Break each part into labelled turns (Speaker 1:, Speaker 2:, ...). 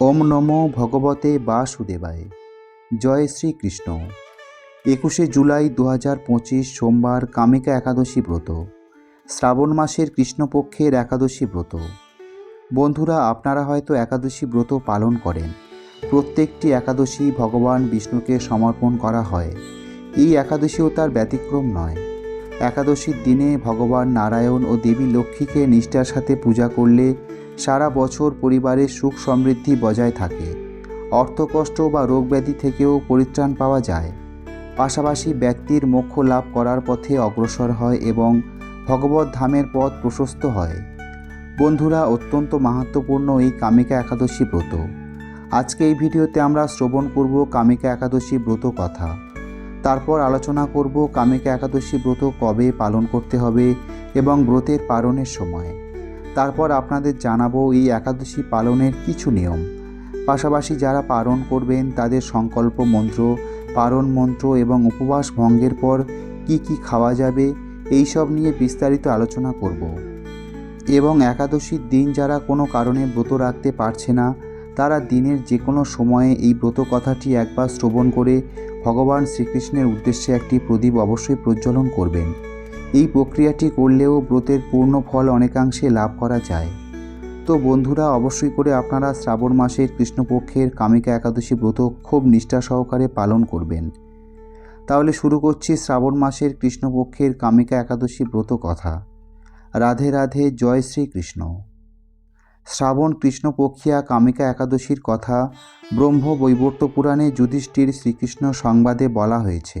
Speaker 1: ওম নমো ভগবতে বাসুদেবায়। জয় শ্রীকৃষ্ণ। একুশে জুলাই দু হাজার পঁচিশ সোমবার কামিকা একাদশী ব্রত। শ্রাবণ মাসের কৃষ্ণপক্ষের একাদশী ব্রত। বন্ধুরা, আপনারা হয়তো একাদশী ব্রত পালন করেন। প্রত্যেকটি একাদশী ভগবান বিষ্ণুকে সমর্পণ করা হয়। এই একাদশীও তার ব্যতিক্রম নয়। একাদশীর দিনে ভগবান নারায়ণ ও দেবী লক্ষ্মীকে নিষ্ঠার সাথে পূজা করলে সারা বছর পরিবারের সুখ সমৃদ্ধি বজায় থাকে। অর্থকষ্ট বা রোগব্যাধি থেকেও পরিত্রাণ পাওয়া যায়। পাশাপাশি ব্যক্তির মোক্ষ লাভ করার পথে অগ্রসর হয় এবং ভগবত ধামের পথ প্রশস্ত হয়। বন্ধুরা, অত্যন্ত মাহাত্মপূর্ণ এই কামিকা একাদশী ব্রত। আজকে এই ভিডিওতে আমরা শ্রবণ করব কামিকা একাদশী ব্রত কথা। তারপর আলোচনা করব কামিকা একাদশী ব্রত কবে পালন করতে হবে এবং ব্রতের পালনের সময়। তারপর আপনাদের জানাব এই একাদশী পালনের কিছু নিয়ম। পাশাপাশি যারা পালন করবেন, তাদের সংকল্প মন্ত্র পারণ মন্ত্র এবং উপবাস ভঙ্গের পর কি কি খাওয়া যাবে, এই সব নিয়ে বিস্তারিত আলোচনা করব। এবং একাদশীর দিন যারা কোনো কারণে ব্রত রাখতে পারছে না, তারা দিনের যে কোনো সময়ে এই ব্রত কথাটি একবার শ্রবণ করে ভগবান শ্রীকৃষ্ণের উদ্দেশ্যে একটি প্রদীপ অবশ্যই প্রজ্বলন করবেন। এই প্রক্রিয়াটি করলেও ব্রতের পূর্ণ ফল অনেকাংশে লাভ করা যায়। তো বন্ধুরা, অবশ্যই করে আপনারা শ্রাবণ মাসের কৃষ্ণপক্ষের কামিকা একাদশী ব্রত খুব নিষ্ঠা সহকারে পালন করবেন। তাহলে শুরু করছি শ্রাবণ মাসের কৃষ্ণপক্ষের কামিকা একাদশী ব্রত কথা। রাধে রাধে, জয় শ্রীকৃষ্ণ। শ্রাবণ কৃষ্ণপক্ষিয়া কামিকা একাদশীর কথা ব্রহ্ম বৈবর্ত পুরাণে যুধিষ্ঠির শ্রীকৃষ্ণ সংবাদে বলা হয়েছে।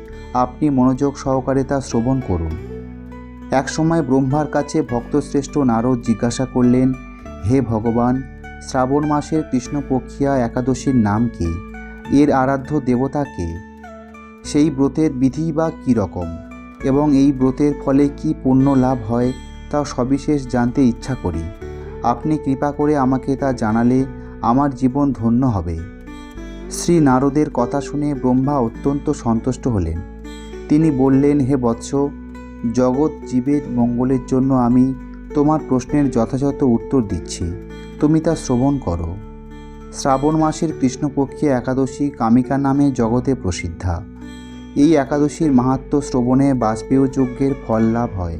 Speaker 1: আপনি মনোযোগ সহকারে তা শ্রবণ করুন। একসময় ব্রহ্মার কাছে ভক্তশ্রেষ্ঠ নারদ জিজ্ঞাসা করলেন, হে ভগবান, শ্রাবণ মাসের কৃষ্ণপক্ষিয়া একাদশীর নাম কি? এর আরাধ্য দেবতা কে? সেই ব্রতের বিধি বা কী রকম? এবং এই ব্রতের ফলে কি পুণ্য লাভ হয়, তা সবিশেষ জানতে ইচ্ছা করি। আপনি কৃপা করে আমাকে তা জানালে আমার জীবন ধন্য হবে। শ্রী নারদের কথা শুনে ব্রহ্মা অত্যন্ত সন্তুষ্ট হলেন। তিনি বললেন, হে বৎস, জগৎ জীবের মঙ্গলের জন্য আমি তোমার প্রশ্নের যথাযথ উত্তর দিচ্ছি। তুমি তা শ্রবণ করো। শ্রাবণ মাসের কৃষ্ণপক্ষে একাদশী কামিকা নামে জগতে প্রসিদ্ধা। এই একাদশীর মাহাত্ম শ্রবণে বাজপেয় যজ্ঞের ফল লাভ হয়।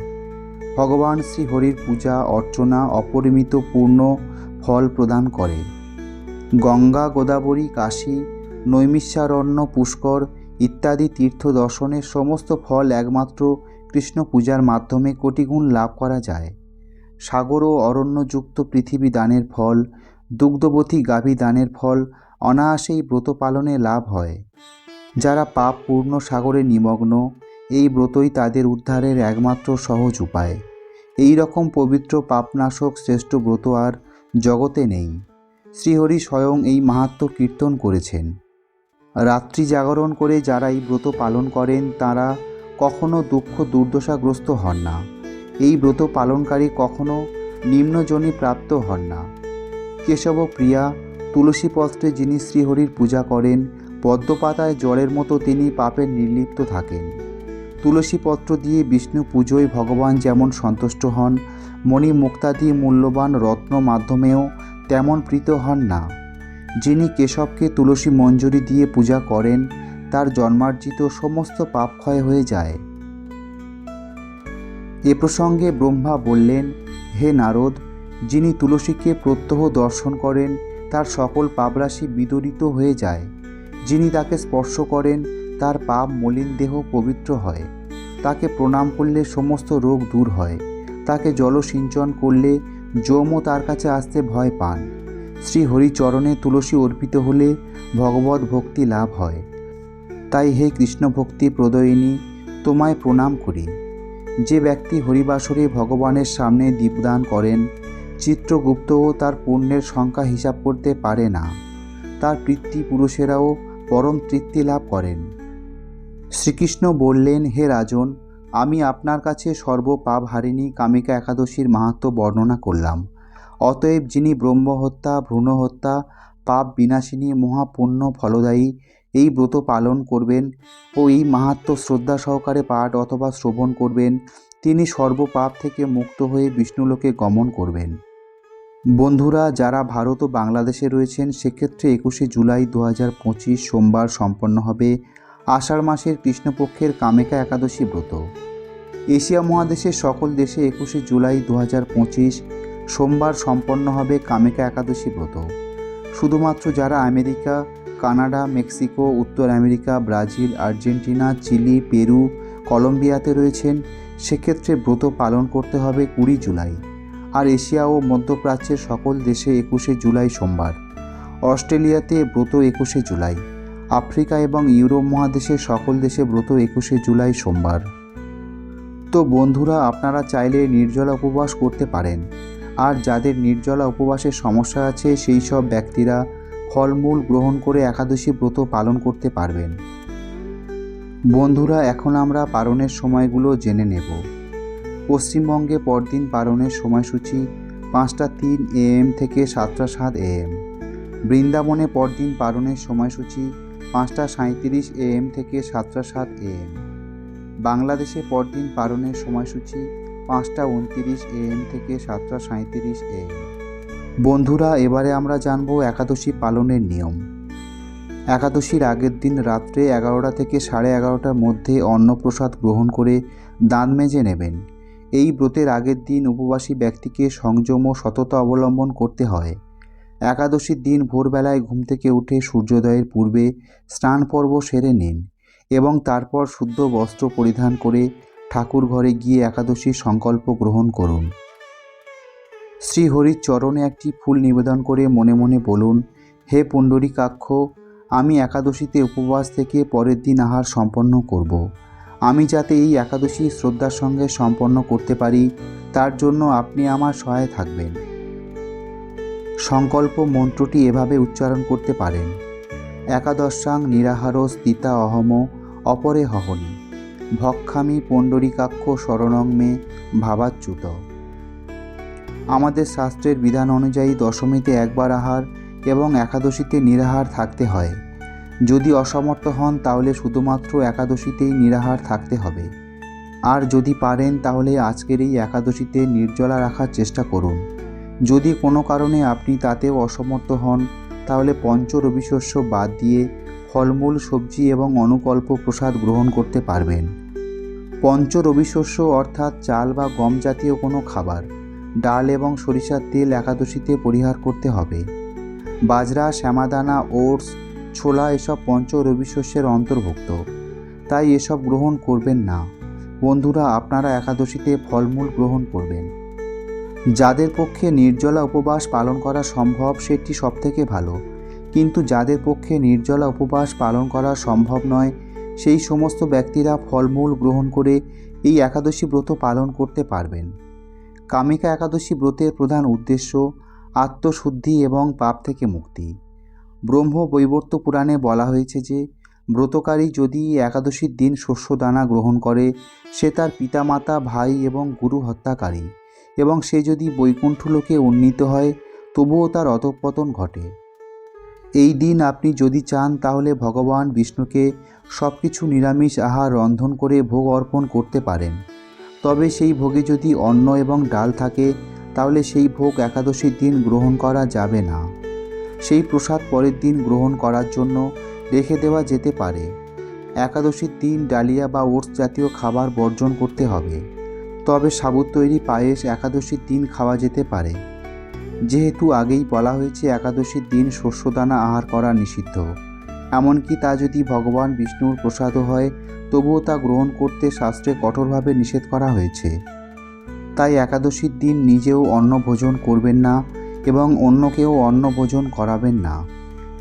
Speaker 1: ভগবান শ্রী হরির পূজা, অর্চনা, অপরিমিত পূর্ণ ফল প্রদান করে। গঙ্গা, গোদাবরী, কাশী, নৈমিষারণ্য, পুষ্কর ইত্যাদি তীর্থ দর্শনের সমস্ত ফল একমাত্র কৃষ্ণ পূজার মাধ্যমে কোটিগুণ লাভ করা যায়। সাগর ও অরণ্যযুক্ত পৃথিবী দানের ফল, দুগ্ধবতী গাভী দানের ফল অনায়াসেই ব্রত পালনে লাভ হয়। যারা পাপ পূর্ণ সাগরে নিমগ্ন, এই ব্রতই তাদের উদ্ধারের একমাত্র সহজ উপায়। এই রকম পবিত্র পাপনাশক শ্রেষ্ঠ ব্রত আর জগতে নেই। শ্রীহরি স্বয়ং এই মাহাত্ম কীর্তন করেছেন। রাত্রি জাগরণ করে যারা এই ব্রত পালন করেন, তারা কখনো দুঃখ দুর্দশাগ্রস্ত হন না। এই ব্রত পালনকারী কখনো নিম্নজনী প্রাপ্ত হন না। কেশব প্রিয়া তুলসী পত্রে যিনি শ্রীহরির পূজা করেন, পদ্মপাতায় জলের মতো তিনি পাপের নির্লিপ্ত থাকেন। তুলসী পত্র দিয়ে বিষ্ণু পুজোয় ভগবান যেমন সন্তুষ্ট হন, মণি মুক্তাদি মূল্যবান রত্ন মাধ্যমেও তেমন প্রীত হন না। যিনি কেশবকে তুলসী মঞ্জুরি দিয়ে পূজা করেন, তার জন্মার্জিত সমস্ত পাপ ক্ষয় হয়ে যায়। এ প্রসঙ্গে ব্রহ্মা বললেন, হে নারদ, যিনি তুলসীকে প্রত্যহ দর্শন করেন, তার সকল পাপরাশি বিদরিত হয়ে যায়। যিনি তাকে স্পর্শ করেন, তার পাপ মলিন দেহ পবিত্র হয়। তাকে প্রণাম করলে সমস্ত রোগ দূর হয়। তাকে জলসিঞ্চন করলে যমও তার কাছে আসতে ভয় পান। শ্রী হরিচরণে তুলসী অর্পিত হলে ভগবত ভক্তি লাভ হয়। তাই হে কৃষ্ণ ভক্তি প্রদয়িনী, তোমায় প্রণাম করি। যে ব্যক্তি হরিবাসরে ভগবানের সামনে দীপদান করেন চিত্রগুপ্তও তার পুণ্যের সংখ্যা হিসাব করতে পারে না। তার পিতৃপুরুষেরাও পরম তৃপ্তি লাভ করেন। শ্রীকৃষ্ণ বললেন, হে রাজন, আমি আপনার কাছে সর্বপাপ হারিণী কামিকা একাদশীর মাহাত্ম্য বর্ণনা করলাম। অতএব যিনি ব্রহ্মহত্যা, ভ্রূণহত্যা, পাপ বিনাশিনী, মহাপুণ্য ফলদায়ী, এই ব্রত পালন করবেন ও এই মাহাত্ম্য শ্রদ্ধা সহকারে পাঠ অথবা শ্রবণ করবেন, তিনি সর্বপাপ থেকে মুক্ত হয়ে বিষ্ণুলোকে গমন করবেন। বন্ধুরা, যারা ভারত ও বাংলাদেশে রয়েছেন, সেক্ষেত্রে একুশে জুলাই দু হাজার পঁচিশ সোমবার সম্পন্ন হবে আষাঢ় মাসের কৃষ্ণপক্ষের কামেকা একাদশী ব্রত। এশিয়া মহাদেশের সকল দেশে একুশে জুলাই দু হাজার পঁচিশ সোমবার সম্পন্ন হবে কামেকা একাদশী ব্রত। শুধুমাত্র যারা আমেরিকা, কানাডা, মেক্সিকো, উত্তর America, Brazil, Argentina, Chile, Peru, কলম্বিয়াতে রয়েছেন, সেক্ষেত্রে ব্রত পালন করতে হবে কুড়ি জুলাই। আর এশিয়া ও মধ্যপ্রাচ্যের সকল দেশে একুশে জুলাই সোমবার। অস্ট্রেলিয়াতে ব্রত একুশে জুলাই। আফ্রিকা এবং ইউরোপ মহাদেশের সকল দেশে ব্রত একুশে জুলাই সোমবার। তো বন্ধুরা, আপনারা চাইলে নির্জলা উপবাস করতে পারেন। আর যাদের নির্জলা উপবাসের সমস্যা আছে, সেই সব ব্যক্তিরা ফলমূল গ্রহণ করে একাদশী ব্রত পালন করতে পারবেন। বন্ধুরা, এখন আমরা পালনের সময়গুলো জেনে নেব। পশ্চিমবঙ্গে পরদিন পালনের সময়সূচি পাঁচটা তিন এএম থেকে সাতটা সাত এএম। বৃন্দাবনে পরদিন পালনের সময়সূচি পাঁচটা সাঁত্রিশ এএম থেকে সাতটা সাত এএম। বাংলাদেশে পরদিন পালনের সময়সূচি পাঁচটা উনতিরিশ এএম থেকে সাতটা সাঁত্রিশ এএম বন্ধুরা, এবারে আমরা জানব একাদশী পালনের নিয়ম। একাদশীর আগের দিন রাত্রে এগারোটা থেকে সাড়ে এগারোটার মধ্যে অন্নপ্রসাদ গ্রহণ করে দাঁত মেজে নেবেন। এই ব্রতের আগের দিন উপবাসী ব্যক্তিকে সংযম ও সততা অবলম্বন করতে হয়। একাদশীর দিন ভোরবেলায় ঘুম থেকে উঠে সূর্যোদয়ের পূর্বে স্নান পর্ব সেরে নিন এবং তারপর শুদ্ধ বস্ত্র পরিধান করে ঠাকুর ঘরে গিয়ে একাদশীর সংকল্প গ্রহণ করুন। শ্রীহরির চরণে একটি ফুল নিবেদন করে মনে মনে বলুন, হে পুণ্ডরী পুণ্ডরীকাক্ষ, আমি একাদশীতে উপবাস থেকে পরের দিন আহার সম্পন্ন করব। আমি যাতে এই একাদশী শ্রদ্ধার সঙ্গে সম্পন্ন করতে পারি, তার জন্য আপনি আমার সহায় থাকবেন। সংকল্প মন্ত্রটি এভাবে উচ্চারণ করতে পারেন, একাদশাং নিরাহার স্থিতা অহম অপরে হহনি। ভক্ষামি পণ্ডরীকাক্ষ শরণং মে ভাবাচ্যুত। আমাদের শাস্ত্রের বিধান অনুযায়ী দশমীতে একবার আহার এবং একাদশীতে নিরাহার থাকতে হয়। যদি অসমর্থ হন, তাহলে শুধুমাত্র একাদশীতেই নিরাহার থাকতে হবে। আর যদি পারেন, তাহলে আজকের এই একাদশীতে নির্জলা রাখার চেষ্টা করুন। যদি কোনো কারণে আপনি তাতেও অসমর্থ হন, তাহলে পঞ্চ রবিশস্য বাদ দিয়ে ফলমূল, সবজি এবং অনুকল্প প্রসাদ গ্রহণ করতে পারবেন। পঞ্চ রবিশস্য অর্থাৎ চাল বা গম জাতীয় কোনো খাবার, ডাল এবং সরিষার তেল একাদশীতে পরিহার করতে হবে। বাজরা, শ্যামাদানা, ওটস, ছোলা এসব পঞ্চ রবিশস্যের অন্তর্ভুক্ত। তাই এসব গ্রহণ করবেন না। বন্ধুরা, আপনারা একাদশীতে ফলমূল গ্রহণ করবেন। যাদের পক্ষে নির্জলা উপবাস পালন করা সম্ভব, সেটি সবথেকে ভালো। কিন্তু যাদের পক্ষে নির্জলা উপবাস পালন করা সম্ভব নয় সেই সমস্ত ব্যক্তিরা ফলমূল গ্রহণ করে এই একাদশী ব্রত পালন করতে পারবেন। কামিকা একাদশী ব্রতের প্রধান উদ্দেশ্য আত্মশুদ্ধি এবং পাপ থেকে মুক্তি। ব্রহ্ম বৈবর্ত পুরাণে বলা হয়েছে যে, ব্রতকারী যদি একাদশীর দিন শস্যদানা গ্রহণ করে, সে তার পিতামাতা, ভাই এবং গুরু হত্যাকারী এবং সে যদি বৈকুণ্ঠ লোকে উন্নীত হয়, তবুও তার অধঃপতন ঘটে। এই দিন আপনি যদি চান, তাহলে ভগবান বিষ্ণুকে সব কিছু নিরামিষ আহার রন্ধন করে ভোগ অর্পণ করতে পারেন। তবে সেই ভোগে যদি অন্ন এবং ডাল থাকে, তাহলে সেই ভোগ একাদশীর দিন গ্রহণ করা যাবে না। সেই প্রসাদ পরের দিন গ্রহণ করার জন্য রেখে দেওয়া যেতে পারে। একাদশীর দিন ডালিয়া বা ওটস জাতীয় খাবার বর্জন করতে হবে। তবে সাবুত তৈরি পায়েস একাদশীর দিন খাওয়া যেতে পারে। যেহেতু আগেই বলা হয়েছে একাদশীর দিন শস্যদানা আহার করা নিষিদ্ধ। এমনকি তা যদি ভগবান বিষ্ণুর প্রসাদও হয়, তবুও তা গ্রহণ করতে শাস্ত্রে কঠোরভাবে নিষেধ করা হয়েছে। তাই একাদশীর দিন নিজেও অন্ন ভোজন করবেন না এবং অন্যকেও অন্ন ভোজন করাবেন না।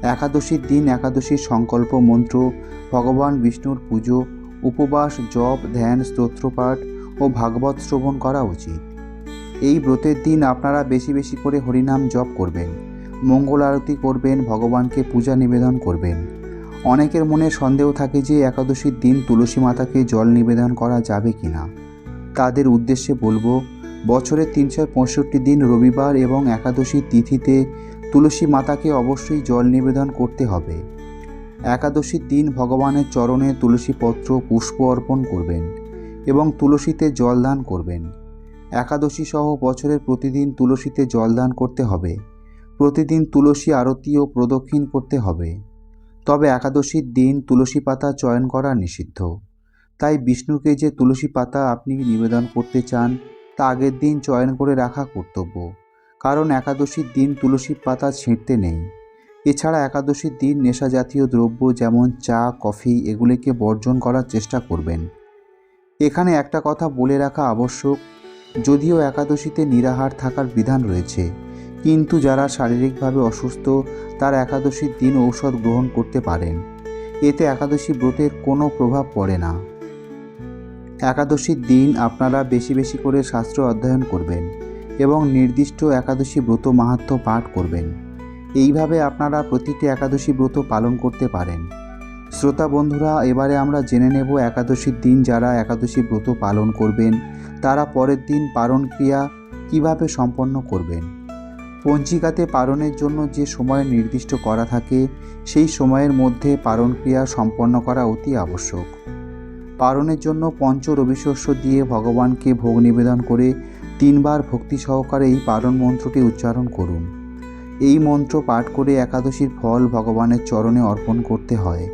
Speaker 1: একাদশীর দিন একাদশীর সংকল্প মন্ত্র, ভগবান বিষ্ণুর পুজো, উপবাস, জপ, ধ্যান, স্তোত্রপাঠ ও ভাগবত শ্রবণ করা উচিত। এই ব্রতের দিন আপনারা বেশি বেশি করে হরিনাম জপ করবেন, মঙ্গল আরতি করবেন, ভগবানকে পূজা নিবেদন করবেন। অনেকের মনে সন্দেহ থাকে যে একাদশীর দিন তুলসী মাতাকে জল নিবেদন করা যাবে কি না তাদের উদ্দেশ্যে বলব, বছরের তিনশো পঁয়ষট্টি দিন রবিবার এবং একাদশীর তিথিতে তুলসী মাতাকে অবশ্যই জল নিবেদন করতে হবে। একাদশীর দিন ভগবানের চরণে তুলসী পত্র পুষ্প অর্পণ করবেন এবং তুলসীতে জলদান করবেন। একাদশী সহ বছরের প্রতিদিন তুলসীতে জলদান করতে হবে। প্রতিদিন তুলসী আরতি ও প্রদক্ষিণ করতে হবে। তবে একাদশীর দিন তুলসী পাতা চয়ন করা নিষিদ্ধ। তাই বিষ্ণুকে যে তুলসী পাতা আপনি নিবেদন করতে চান, তা আগের দিন চয়ন করে রাখা কর্তব্য। কারণ একাদশীর দিন তুলসী পাতা ছিঁড়তে নেই। এছাড়া একাদশীর দিন নেশা জাতীয় দ্রব্য যেমন চা, কফি এগুলিকে বর্জন করার চেষ্টা করবেন। এখানে একটা কথা বলে রাখা আবশ্যক যদিও একাদশীতে নিরাহার থাকার বিধান রয়েছে, কিন্তু যারা শারীরিকভাবে অসুস্থ, তারা একাদশীর দিন ঔষধ গ্রহণ করতে পারেন। এতে একাদশী ব্রতের কোনো প্রভাব পড়ে না। একাদশীর দিন আপনারা বেশি বেশি করে শাস্ত্র অধ্যয়ন করবেন এবং নির্দিষ্ট একাদশী ব্রত মাহাত্ম্য পাঠ করবেন। এইভাবে আপনারা প্রতিটি একাদশী ব্রত পালন করতে পারেন। শ্রোতা বন্ধুরা, এবারে আমরা জেনে নেব একাদশীর দিন যারা একাদশী ব্রত পালন করবেন তারা পরের দিন পারণ ক্রিয়া কীভাবে সম্পন্ন করবেন? পঞ্জিকাতে পারণের জন্য যে সময় নির্দিষ্ট করা থাকে, সেই সময়ের মধ্যে পারণ ক্রিয়া সম্পন্ন করা অতি আবশ্যক। পারণের জন্য পঞ্চ রবিশস্য দিয়ে ভগবানকে ভোগ নিবেদন করে তিনবার ভক্তি সহকারে এই পারণ মন্ত্রটি উচ্চারণ করুন। এই মন্ত্র পাঠ করে একাদশীর ফল ভগবানের চরণে অর্পণ করতে হয়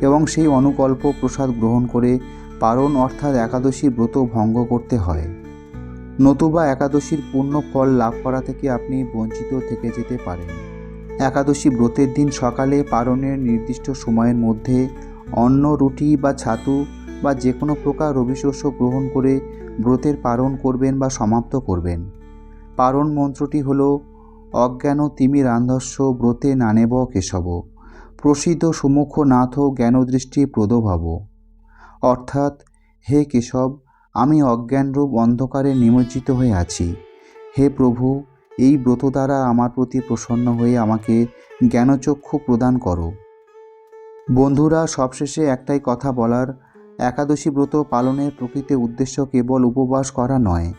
Speaker 1: এবং সেই অনুকল্প প্রসাদ গ্রহণ করে পারণ অর্থাৎ একাদশী ব্রত ভঙ্গ করতে হয়। নতুবা একাদশীর পূর্ণ ফল লাভ করা থেকে আপনি বঞ্চিত থেকে যেতে পারেন। একাদশী ব্রতের দিন সকালে পারণের নির্দিষ্ট সময়ের মধ্যে অন্ন, রুটি বা ছাতু বা যে কোনো প্রকার রবিশস্য গ্রহণ করে ব্রতের পারণ করবেন বা সমাপ্ত করবেন। পারণ মন্ত্রটি হল, অজ্ঞান তিমি রান্ধস্য ব্রতে নানেব কেশব। প্রসিদ্ধ সুমুখ নাথ জ্ঞানদৃষ্টি প্রদভাব। অর্থাৎ, হে কেশব, আমি অজ্ঞানরূপ অন্ধকারে নিমজ্জিত হয়ে আছি। হে প্রভু, এই ব্রত দ্বারা আমার প্রতি প্রসন্ন হয়ে আমাকে জ্ঞানচক্ষু প্রদান করো। বন্ধুরা, সবশেষে একটাই কথা বলার, একাদশী ব্রত পালনের প্রকৃত উদ্দেশ্য কেবল উপবাস করা নয়।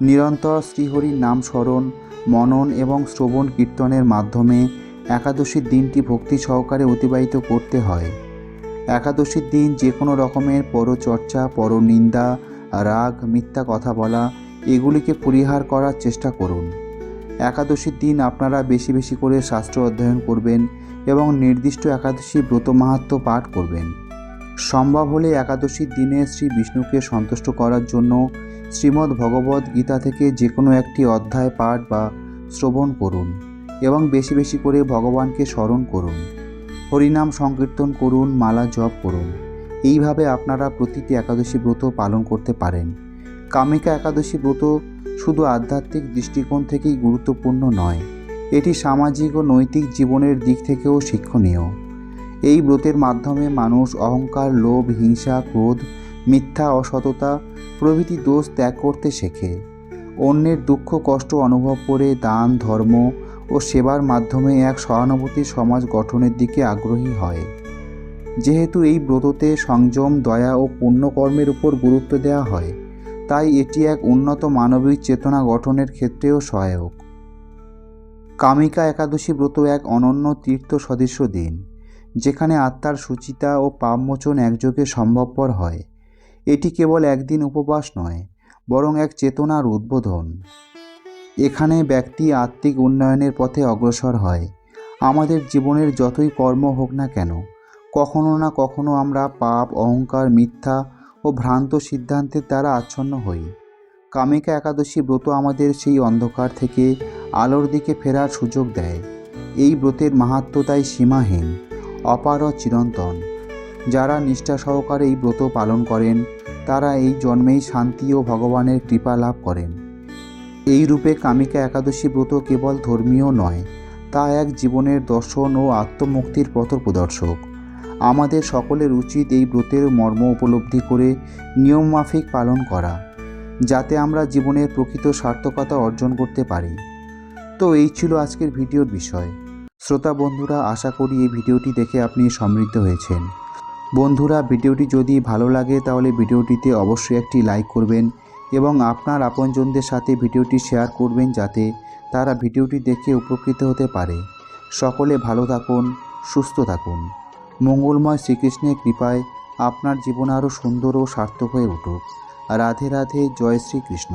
Speaker 1: নিরন্তর শ্রীহরির নাম স্মরণ, মনন এবং শ্রবণ কীর্তনের মাধ্যমে একাদশীর দিনটি ভক্তি সহকারে অতিবাহিত করতে হয়। একাদশীর দিন যে কোনো রকমের পরচর্চা, পরনিন্দা, রাগ, মিথ্যা কথা বলা, এগুলিকে পরিহার করার চেষ্টা করুন। একাদশীর দিন আপনারা বেশি বেশি করে শাস্ত্র অধ্যয়ন করবেন এবং নির্দিষ্ট একাদশী ব্রত মাহাত্ম পাঠ করবেন। সম্ভব হলে একাদশীর দিনে শ্রী বিষ্ণুকে সন্তুষ্ট করার জন্য শ্রীমদ্ ভগবদ্ গীতা থেকে যে কোনো একটি অধ্যায় পাঠ বা শ্রবণ করুন এবং বেশি বেশি করে ভগবানকে স্মরণ করুন। হরিনাম সংকীর্তন করুন, মালা জপ করুন। এইভাবে আপনারা প্রতিটি একাদশী ব্রত পালন করতে পারেন। কামিকা একাদশী ব্রত শুধু আধ্যাত্মিক দৃষ্টিকোণ থেকেই গুরুত্বপূর্ণ নয়, এটি সামাজিক ও নৈতিক জীবনের দিক থেকেও শিক্ষণীয়। এই ব্রতের মাধ্যমে মানুষ অহংকার, লোভ, হিংসা, ক্রোধ, মিথ্যা, অসততা প্রভৃতি দোষ ত্যাগ করতে শেখে। অন্যের দুঃখ, কষ্ট অনুভব করে দান, ধর্ম ও সেবার মাধ্যমে এক সহানুভূতি সমাজ গঠনের দিকে আগ্রহী হয়। যেহেতু এই ব্রততে সংযম, দয়া ও পুণ্যকর্মের উপর গুরুত্ব দেওয়া হয়, তাই এটি এক উন্নত মানবিক চেতনা গঠনের ক্ষেত্রেও সহায়ক। কামিকা একাদশী ব্রত এক অনন্য তীর্থ সদৃশ্য দিন, যেখানে আত্মার সুচিতা ও পাপমোচন একযোগে সম্ভবপর হয়। এটি কেবল একদিন উপবাস নয়, বরং এক চেতনার উদ্বোধন। এখানে ব্যক্তি আত্মিক উন্নয়নের পথে অগ্রসর হয়। আমাদের জীবনের যতই কর্ম হোক না কেন, কখনো না কখনো আমরা পাপ, অহংকার, মিথ্যা ও ভ্রান্ত সিদ্ধান্তের দ্বারা আচ্ছন্ন হই। কামিকা একাদশী ব্রত আমাদের সেই অন্ধকার থেকে আলোর দিকে ফেরার সুযোগ দেয়। এই ব্রতের মাহাত্ম তাই সীমাহীন, অপার চিরন্তন। যারা নিষ্ঠা সহকারে এই ব্রত পালন করেন, তারা এই জন্মেই শান্তি ও ভগবানের কৃপা লাভ করেন। এই রূপে কামিকা একাদশী ব্রত কেবল ধর্মীয় নয়, তা এক জীবনের দর্শন ও আত্মমুক্তির পথপ্রদর্শক। আমাদের সকলের উচিত এই ব্রতের মর্ম উপলব্ধি করে নিয়মমাফিক পালন করা, যাতে আমরা জীবনের প্রকৃত সার্থকতা অর্জন করতে পারি। তো এই ছিল আজকের ভিডিওর বিষয়। শ্রোতা বন্ধুরা, আশা করি এই ভিডিওটি দেখে আপনি সমৃদ্ধ হয়েছেন। বন্ধুরা, ভিডিওটি যদি ভালো লাগে তাহলে ভিডিওটিতে অবশ্যই একটি লাইক করবেন এবং আপনার আপনজনদের সাথে ভিডিওটি শেয়ার করবেন যাতে তারা ভিডিওটি দেখে উপকৃত হতে পারে। সকলে ভালো থাকুন, সুস্থ থাকুন। মঙ্গলময় শ্রীকৃষ্ণের কৃপায় আপনার জীবন আরও সুন্দর ও সার্থক হয়ে উঠুক। রাধে রাধে, জয় শ্রীকৃষ্ণ।